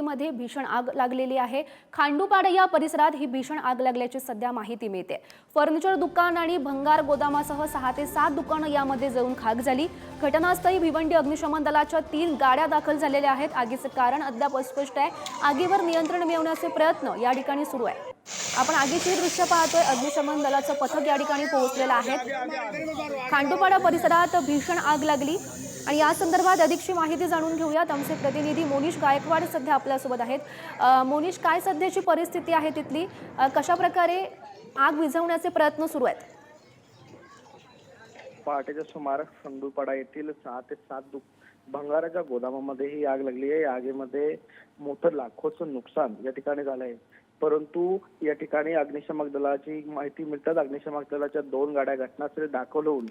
खोलीमध्ये भीषण आग लागलेली आहे. खांडूपाडा या परिसरात ही भीषण आग लागल्याची सध्या माहिती मिळते. फर्निचर दुकान आणि भंगार गोदामासह सहा ते सात दुकानं यामध्ये जळून खाक झाली. घटनास्थळी भिवंडी अग्निशमन दलाच्या तीन गाड्या दाखल झालेल्या आहेत. आगीचं कारण अद्याप अस्पष्ट आहे. आगीवर नियंत्रण मिळवण्याचे प्रयत्न या ठिकाणी सुरू आहे. आपण आगीची दृश्य पाहतोय. अग्निशमन दलाचं पथक या ठिकाणी पोहोचलेलं आहे. खांडोपाडा परिसरात भीषण आग लागली. आणि या संदर्भात अधिकची माहिती जाणून घेऊयात. आमचे प्रतिनिधी मोनिश गायकवाड सध्या आपल्यासोबत आहेत. मोनिश काय सध्याची परिस्थिती आहे तिथली? कशा प्रकारे आग विझवण्याचे प्रयत्न सुरू आहेत? पहाटेच्या सुमारास संदूपाडा येथील सहा ते सात दु भंगाराच्या गोदामामध्ये ही आग लागली आहे. या आगीमध्ये मोठं लाखोचं नुकसान या ठिकाणी झालं आहे. परंतु या ठिकाणी अग्निशमक दलाची माहिती मिळतात अग्निशमक दलाच्या दोन गाड्या घटनास्थळी दाखल होऊन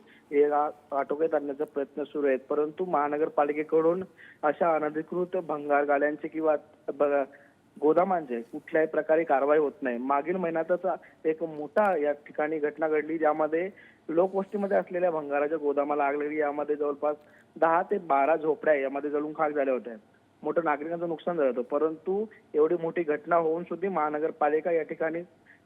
आटोक्यात आणण्याचा प्रयत्न सुरू आहेत. परंतु महानगरपालिकेकडून अशा अनधिकृत भंगार गाड्यांचे किंवा गोदामांचे कुठल्याही प्रकारे कारवाई होत नाही. मागील महिन्यातच एक मोठा या ठिकाणी घटना घडली ज्यामध्ये लोकवस्तीमध्ये असलेल्या भंगाराच्या गोदामाला आग लागली यामध्ये जवळपास दहा ते बारा झोपड्या यामध्ये जळून खाक झाल्या होत्या. मोठं नागरिकांचं नुकसान झालं होतं. परंतु एवढी मोठी घटना होऊन सुद्धा महानगरपालिका या ठिकाणी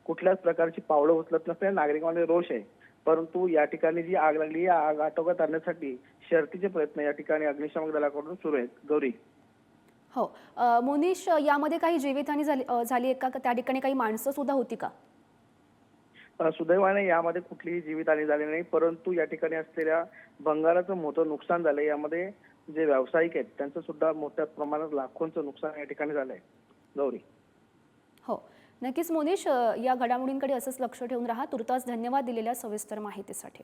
कुठल्याच प्रकारची पावलं उचलत नसल्याने नागरिकांमध्ये रोष आहे. परंतु या ठिकाणी जी आग लागली या आग आटोक्यात आणण्यासाठी शर्तीचे प्रयत्न या ठिकाणी अग्निशामक दलाकडून सुरू आहेत. गौरी. हो. मोनिश यामध्ये काही जीवितहानी झाली झाली आहे का? त्या ठिकाणी काही माणसं सुद्धा होती का? सुदैवाने यामध्ये कुठलीही जीवितहानी झाली नाही परंतु या ठिकाणी असलेल्या भंगाराचं मोठं नुकसान झालंय. यामध्ये जे व्यावसायिक आहेत त्यांचं सुद्धा मोठ्या प्रमाणात लाखोंचं नुकसान या ठिकाणी झालंय. गौरी. हो. नक्कीच मोनिश या घडामोडींकडे असंच लक्ष ठेवून राहा. तुर्तास धन्यवाद दिलेल्या सविस्तर माहितीसाठी.